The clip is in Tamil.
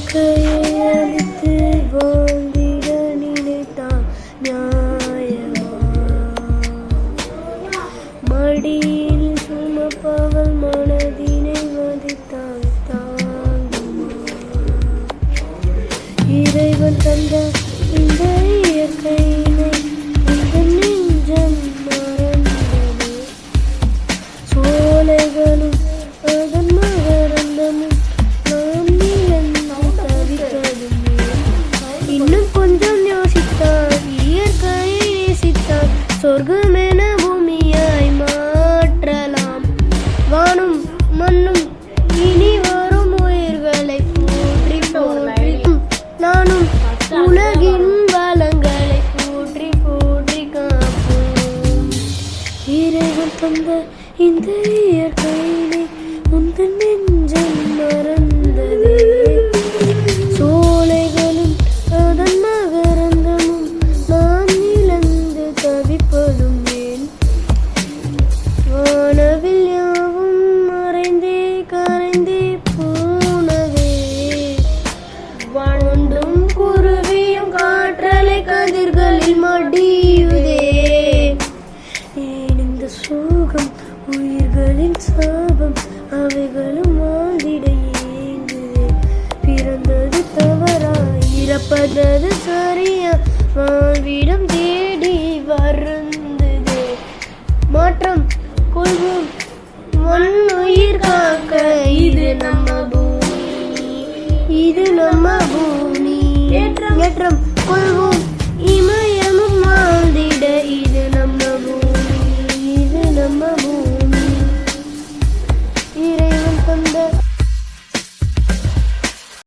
வாழ்க்கையை வாழ்ந்திட நினைத்தான் நியாயமா? மடியில் சுமப்பவள் மனதினை மதித்தான் தாங்குமா? இறைவன் தந்த இந்த பூமியாய் மாற்றலாம். வானும் மண்ணும் இனி வரும் உயிர்களை போற்றி போற்றி. நானும் உலகின் வளங்களை போற்றி போற்றி காப்போம். இறைவன் தந்த இந்த இயற்கை காற்றலை கதிர்களில் மடியுதே. ஏன் இந்த சோகம் உயிர்களின் சாபம் அவைகளும் வாழ்ந்திட ஏங்குதே. பிறந்தது தவறா இறப்பதது சரியா வாழ்விடம் தேடி வருந்ததே. மாற்றம் கொள்வோம் மண்ணுயிர் காக்க இது நம்ம பூமி. இது நம்ம பூமி. ஏற்றம் கொள்வோம் இமை